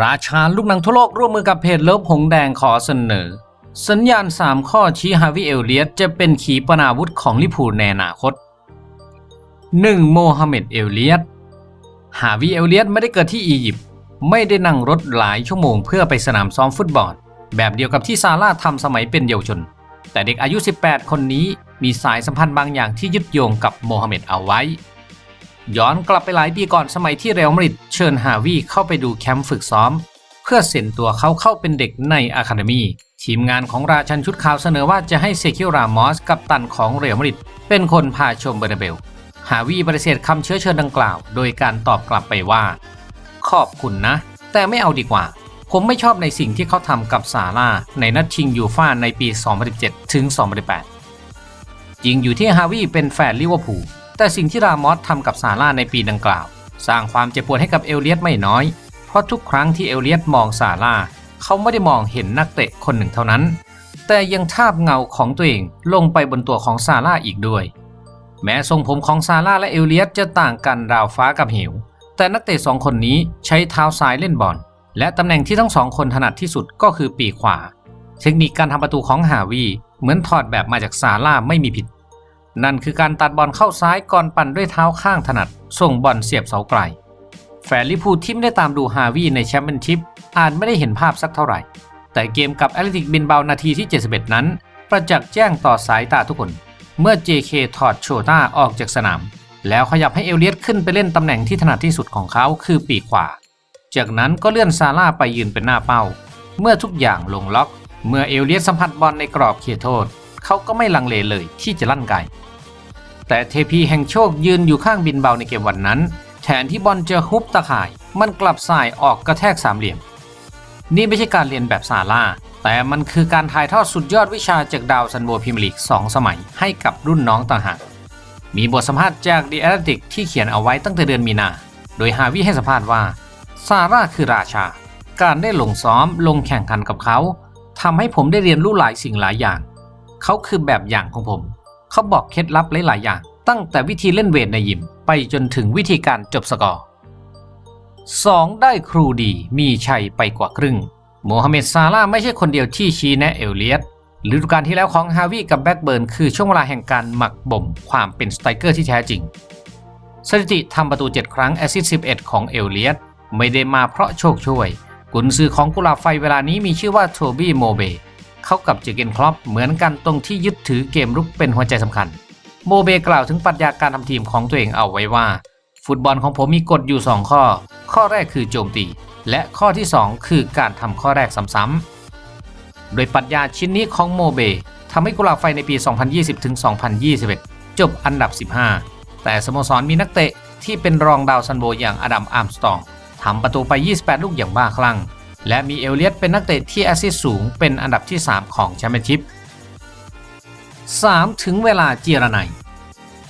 ราชาลูกหนังทั่วโลกร่วมมือกับเพจเลิฟหงแดงขอเสนอ สัญญาณ 3 ข้อชี้ฮาวิเอลเลียตจะเป็นขีปนาวุธของลิเวอร์พูในอนาคต 1. โมฮัมเหม็ดเอลเลียตฮาวิเอลเลียตไม่ได้เกิดที่อียิปต์ไม่ได้นั่งรถหลายชั่วโมงเพื่อไปสนามซ้อมฟุตบอล แบบเดียวกับที่ซาร่าทำสมัยเป็นเยาวชน แต่เด็กอายุ 18 คนนี้มีสายสัมพันธ์บางอย่างที่ยึดโยงกับโมฮัมเหม็ดเอาไว้ ย้อนกลับไปหลายปีก่อนสมัยที่เรอัลมาดริดเชิญฮาวีเข้าไปดูแคมป์ฝึกซ้อม เพื่อเซ็นตัวเขาเข้าเป็นเด็กในอะคาเดมีทีมงานของราชันชุดขาวเสนอว่าจะให้เซคิรามอสกับตันของเรอัลมาดริดเป็นคนพาชมเบอร์นาเบล ฮาวีปฏิเสธคำเชื้อเชิญดังกล่าว โดยการตอบกลับไปว่า ขอบคุณนะ แต่ไม่เอาดีกว่า ผมไม่ชอบในสิ่งที่เขาทำกับซาร่าในนัดชิงยูฟ่าในปี 2017 ถึง 2018จริงอยู่ที่ฮาวีเป็นแฟนลิเวอร์พูล แต่สิ่งที่รามอสทำกับซาร่าในปีดังกล่าว สร้างความเจ็บปวดให้กับเอลเลียตไม่น้อย เพราะทุกครั้งที่เอลเลียตมองซาร่าเขาไม่ได้มองเห็นนักเตะคนหนึ่งเท่านั้น แต่ยังทาบเงาของตัวเองลงไปบนตัวของซาร่าอีกด้วย แม้ทรงผมของซาร่าและเอลเลียตจะต่างกันราวฟ้ากับเหว แต่นักเตะสองคนนี้ใช้เท้าซ้ายเล่นบอลและตำแหน่งที่ทั้งสองคนถนัดที่สุดก็คือปีกขวา เทคนิคการทำประตูของฮาวีเหมือนถอดแบบมาจากซาร่าไม่มีผิด นั่นคือการตัดบอลเข้าซ้ายก่อนปั่นด้วยเท้าข้างถนัด ส่งบอลเสียบเสาไกล แฟนลิพูที่ไม่ได้ตามดูฮาวีในแชมเปี้ยนชิพอาจไม่ได้เห็นภาพสักเท่าไหร่ แต่เกมกับแอตเลติกบินเบานาทีที่ 71 นั้น ประจักษ์แจ้งต่อสายตาทุกคน เมื่อ JK ถอดโชต้าออกจากสนาม แล้วขยับให้เอลเลียตขึ้นไปเล่นตำแหน่งที่ถนัดที่สุดของเขาคือปีกขวา จากนั้นก็เลื่อนซาร่าไปยืนเป็นหน้าเป้า เมื่อทุกอย่างลงล็อก เมื่อเอลเลียตสัมผัสบอลในกรอบเขตโทษเขาก็ไม่ลังเลเลยที่จะลั่นไก แต่เทพีแห่งโชคยืนอยู่ข้างบินเบาในเกมวันนั้น แทนที่บอลจะฮุบตะข่าย มันกลับสายออกกระแทกสามเหลี่ยม นี่ไม่ใช่การเรียนแบบซาร่าแต่มันคือการถ่ายทอดสุดยอดวิชาจากดาวซันโวพรีเมียร์ลีก 2 สมัยให้กับรุ่นน้องต่างหาก มีบทสัมภาษณ์จาก The Athletic ที่เขียนเอาไว้ตั้งแต่เดือนมีนา โดยฮาวิให้สัมภาษณ์ว่าซาร่าคือราชา การได้ลงซ้อมลงแข่งขันกับเขาทำให้ผมได้เรียนรู้หลายสิ่งหลายอย่าง เขาคือแบบอย่างของผม เขาบอกเคล็ดลับหลาย ๆ อย่าง ตั้งแต่วิธีเล่นเวทในยิม ไปจนถึงวิธีการจบสกอร์ 2. ได้ครูดีมีชัยไปกว่าครึ่งโมฮัมเหม็ดซาร่าไม่ใช่คนเดียวที่ชี้แนะเอลเลียตฤดูกาลที่แล้วของฮาวิกับแบ็กเบิร์นคือช่วงเวลาแห่งการหมักบ่มความเป็นสไตรเกอร์ที่แท้จริง สถิติทำประตู 7 ครั้งแอสซิส11 ของเอลเลียตไม่ได้มาเพราะโชคช่วย กุนซือของกุหลาบไฟเวลานี้มีชื่อว่าโทบี้โมเบ เข้ากับเจอเกนคลอปเหมือนกันตรงที่ยึดถือเกมรุกเป็นหัวใจสำคัญ โมเบกล่าวถึงปรัชญาการทำทีมของตัวเองเอาไว้ว่า ฟุตบอลของผมมีกฎอยู่ 2 ข้อ ข้อแรกคือโจมตี และข้อที่ 2 คือการทำข้อแรกซ้ำๆโดยปรัชญาชิ้นนี้ของโมเบทำให้กุหลาบไฟในปี 2020-2021 จบอันดับ 15 แต่สโมสรมีนักเตะที่เป็นรองดาวซันโบอย่างอดัมอาร์มสตองทำประตูไป 28 ลูกอย่างบ้าคลั่ง และมีเอลเลียตเป็นนักเตะที่แอสซิสสูงเป็นอันดับที่ 3 ของแชมเปี้ยนชิพ 3. ถึงเวลาเจียรนัย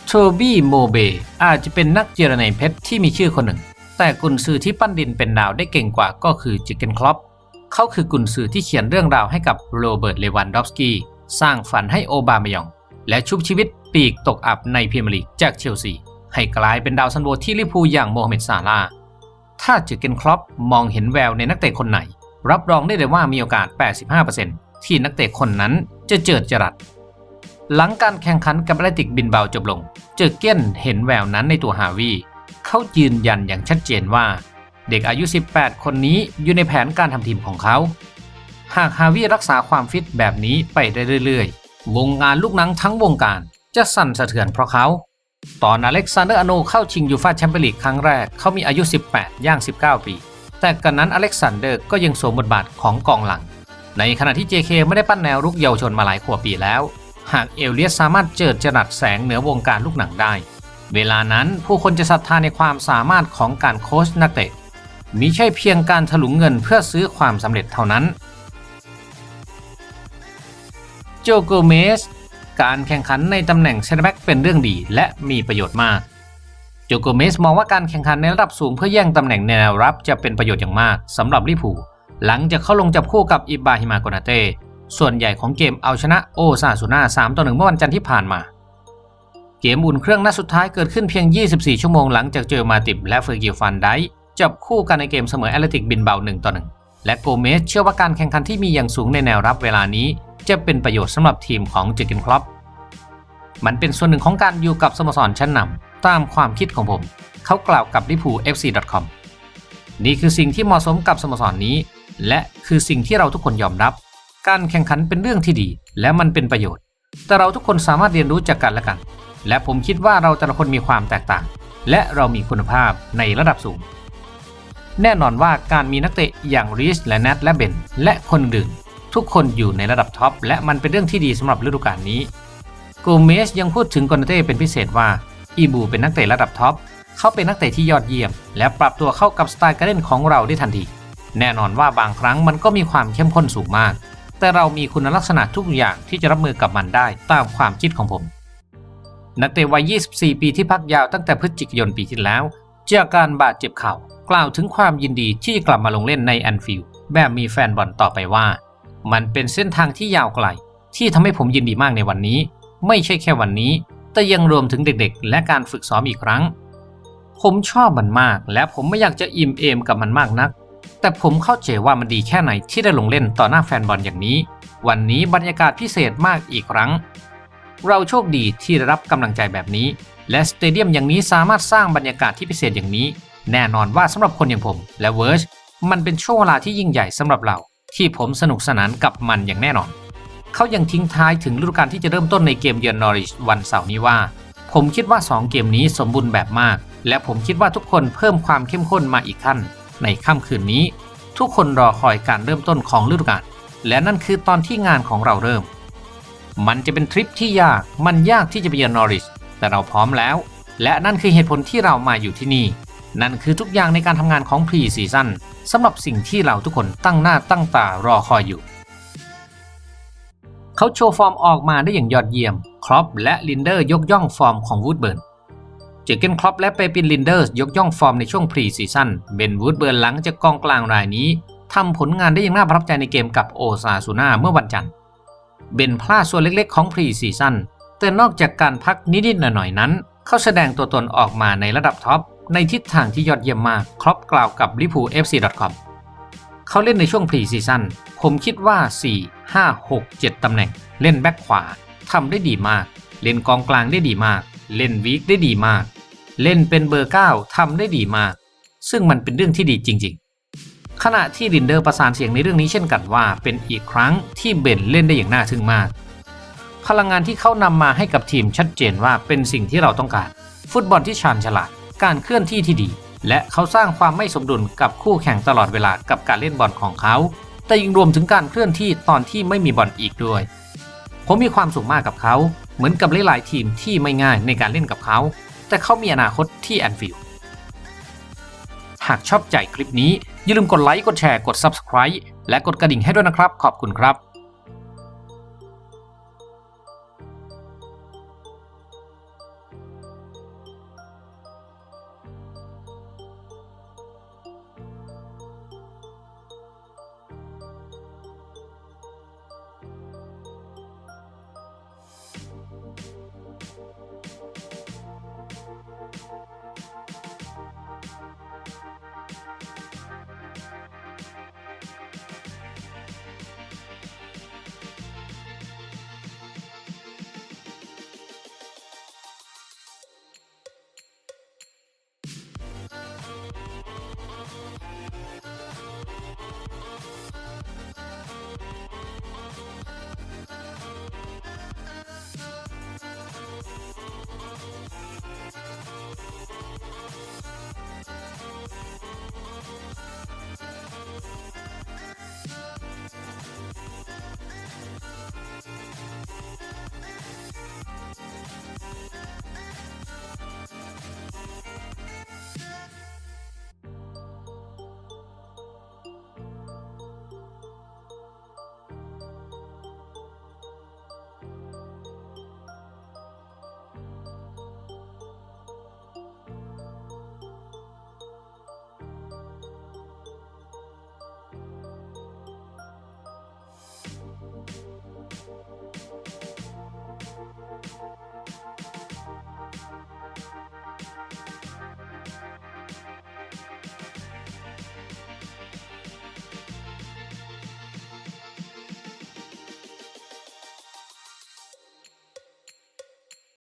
โทบี้โมเบอาจจะเป็นนักเจรไนเพชรที่มีชื่อคนหนึ่ง แต่กุนซือที่ปั้นดินเป็นดาวได้เก่งกว่าก็คือจิกเกนคลอปเขาคือกุนซือที่เขียนเรื่องราวให้กับโรเบิร์ตเลวันดอฟสกี้สร้างฝันให้โอบามายอง และชุบชีวิตปีกตกอับในพรีเมียร์ลีกจากเชลซีให้กลายเป็นดาวซันโวที่ลิพูอย่างโมฮัมเหม็ดซาลาห์ ถ้าจิกเกนคลอปมองเห็นแววในนักเตะคนไหน รับรองได้เลยว่ามีโอกาส 85%ที่นักเตะคนนั้นจะเจิดจรัสหลังการแข่งขันกับแอตติกบินเบาจบลง เจอเก้นเห็นแววนั้นในตัวฮาวีเขายืนยันอย่างชัดเจนว่า เด็กอายุ 18 คนนี้อยู่ในแผนการทำทีมของเขา หากฮาวีรักษาความฟิตแบบนี้ไปได้เรื่อยๆ วงงานลูกหนังทั้งวงการจะสั่นสะเทือนเพราะเขา ตอนอเล็กซานเดอร์อโนเข้าชิงยูฟ่าแชมเปี้ยนลีกครั้งแรก เขามีอายุ 18 ย่าง 19 ปี แต่กันนั้นอเล็กซานเดอร์ก็ยังสวมบทบาทของกองหลัง ในขณะที่ JK ไม่ได้ปั้นแนวรุกเยาวชนมาหลายขวบปีแล้ว หากเอลเลียสสามารถเจิดจรัสแสงเหนือวงการลูกหนังได้ เวลานั้นผู้คนจะศรัทธาในความสามารถของการโค้ชนักเตะมิใช่เพียงการถลุงเงินเพื่อซื้อความสำเร็จเท่านั้น โจโกเมส การแข่งขันในตำแหน่งเซนแบ็กเป็นเรื่องดีและมีประโยชน์มาก โจโกเมสมองว่าการแข่งขันในระดับสูงเพื่อแย่งตำแหน่งแนวรับจะเป็นประโยชน์อย่างมากสำหรับลิเวอร์พูลหลังจากเข้าลงจับคู่กับอิบราฮิมาโกนาเต้ส่วนใหญ่ของเกมเอาชนะโอซาซูน่า3ต่อ1เมื่อวันจันทร์ที่ผ่านมา เกมอุ่นเครื่องนัดสุดท้ายเกิดขึ้นเพียง 24 ชั่วโมงหลังจากเจอมาติบและเฟอร์กิลฟันไดจับคู่กันในเกมเสมอแอตเลติกบินเบา1ต่อ1 และโกเมสเชื่อว่าการแข่งขันที่มีอย่างสูงในแนวรับเวลานี้ จะเป็นประโยชน์สำหรับทีมของเจอร์เกนคล็อปมันเป็นส่วนหนึ่งของการอยู่กับสโมสรชั้นนำตามความคิดของผม เขากล่าวกับลิพู FC.com นี่คือสิ่งที่เหมาะสมกับสโมสรนนี้ และคือสิ่งที่เราทุกคนยอมรับ การแข่งขันเป็นเรื่องที่ดี และมันเป็นประโยชน์ แต่เราทุกคนสามารถเรียนรู้จากกันและกัน และผมคิดว่าเราแต่ละคนมีความแตกต่าง และเรามีคุณภาพในระดับสูง แน่นอนว่าการมีนักเตะอย่างริชและแนทและเบนและคนอื่นทุกคนอยู่ในระดับท็อปและมันเป็นเรื่องที่ดีสำหรับฤดูกาลนี้ โกเมสยังพูดถึงกอนเต้เป็นพิเศษว่าอีบูเป็นนักเตะระดับท็อปเขาเป็นนักเตะที่ยอดเยี่ยม และปรับตัวเข้ากับสไตล์การเล่นของเราได้ทันที แน่นอนว่าบางครั้งมันก็มีความเข้มข้นสูงมาก แต่เรามีคุณลักษณะทุกอย่างที่จะรับมือกับมันได้ตามความคิดของผม นักเตะวัย 24 ปีที่พักยาวตั้งแต่พฤศจิกายนปีที่แล้ว จากการบาดเจ็บเข่ากล่าวถึงความยินดีที่กลับมาลงเล่นในแอนฟิลด์แบบมีแฟนบอลต่อไปว่า มันเป็นเส้นทางที่ยาวไกล ที่ทำให้ผมยินดีมากในวันนี้ ไม่ใช่แค่วันนี้ แต่ยังรวมถึงเด็กๆ และการฝึกซ้อมอีกครั้ง ผมชอบมันมาก และผมไม่อยากจะอิ่มเอมกับมันมากนัก แต่ผมเข้าใจว่ามันดีแค่ไหนที่ได้ลงเล่นต่อหน้าแฟนบอลอย่างนี้ วันนี้บรรยากาศพิเศษมากอีกครั้ง เราโชคดีที่ได้รับกำลังใจแบบนี้ และสเตเดียมอย่างนี้สามารถสร้างบรรยากาศที่พิเศษอย่างนี้ แน่นอนว่าสำหรับคนอย่างผม และเวิร์ชมันเป็นช่วงเวลาที่ยิ่งใหญ่สำหรับเรา ที่ผมสนุกสนานกับมันอย่างแน่นอน เขายังทิ้งท้ายถึงฤดูกาลที่จะเริ่มต้นในเกมเยือนนอริชวันเสาร์นี้ว่า ผมคิดว่า 2 เกมนี้สมบูรณ์แบบมาก และผมคิดว่าทุกคนเพิ่มความเข้มข้นมาอีกขั้น ในค่ำคืนนี้ ทุกคนรอคอยการเริ่มต้นของฤดูกาลและนั่นคือตอนที่งานของเราเริ่ม มันจะเป็นทริปที่ยากมันยากที่จะไปเยือนนอริช แต่เราพร้อมแล้ว และนั่นคือเหตุผลที่เรามาอยู่ที่นี่ นั่นคือทุกอย่างในการทำงานของพรีซีซั่นสำหรับสิ่งที่เราทุกคนตั้งหน้าตั้งตารอคอยอยู่ เขาโชว์ฟอร์มออกมาได้อย่างยอดเยี่ยม ครอปและลินเดอร์ยกย่องฟอร์มของวูดเบิร์นเจเกนครอปและเปปินลินเดอร์ยกย่องฟอร์มในช่วงพรีซีซั่นเบนวูดเบิร์นหลังจากกองกลางรายนี้ทำผลงานได้อย่างน่าประทับใจในเกมกับโอซาซูนาเมื่อวันจันทร์เบนพลาดส่วนเล็กๆของพรีซีซั่น แต่นอกจากการพักนิดๆหน่อยๆนั้น เขาแสดงตัวตนออกมาในระดับท็อป ในทิศทางที่ยอดเยี่ยมมากครอปกล่าวกับลิพู FC.com เขาเล่นในช่วงพรีซีซั่นผมคิดว่า 4 5 6 7 ตำแหน่ง เล่นแบ็คขวาทำได้ดีมาก เล่นกองกลางได้ดีมาก เล่นวีคได้ดีมาก เล่นเป็นเบอร์ 9ทำได้ดีมาก ซึ่งมันเป็นเรื่องที่ดีจริง ๆ ขณะที่ลินเดอร์ประสานเสียงในเรื่องนี้เช่นกันว่า เป็นอีกครั้งที่เบนเล่นได้อย่างน่าทึ่งมาก พลังงานที่เขานำมาให้กับทีมชัดเจนว่าเป็นสิ่งที่เราต้องการ ฟุตบอลที่ชาญฉลาด การเคลื่อนที่ที่ดี และเขาสร้างความไม่สมดุลกับคู่แข่งตลอดเวลากับการเล่นบอลของเขา แต่ยังรวมถึงการเคลื่อนที่ตอนที่ไม่มีบอลอีกด้วย ผมมีความสุขมากกับเขา เหมือนกับหลายๆทีมที่ไม่ง่ายในการเล่นกับเขา แต่เขามีอนาคตที่แอนฟิลด์หากชอบใจคลิปนี้อย่าลืมกดไลค์กดแชร์กด Subscribe และกดกระดิ่งให้ด้วยนะครับ ขอบคุณครับ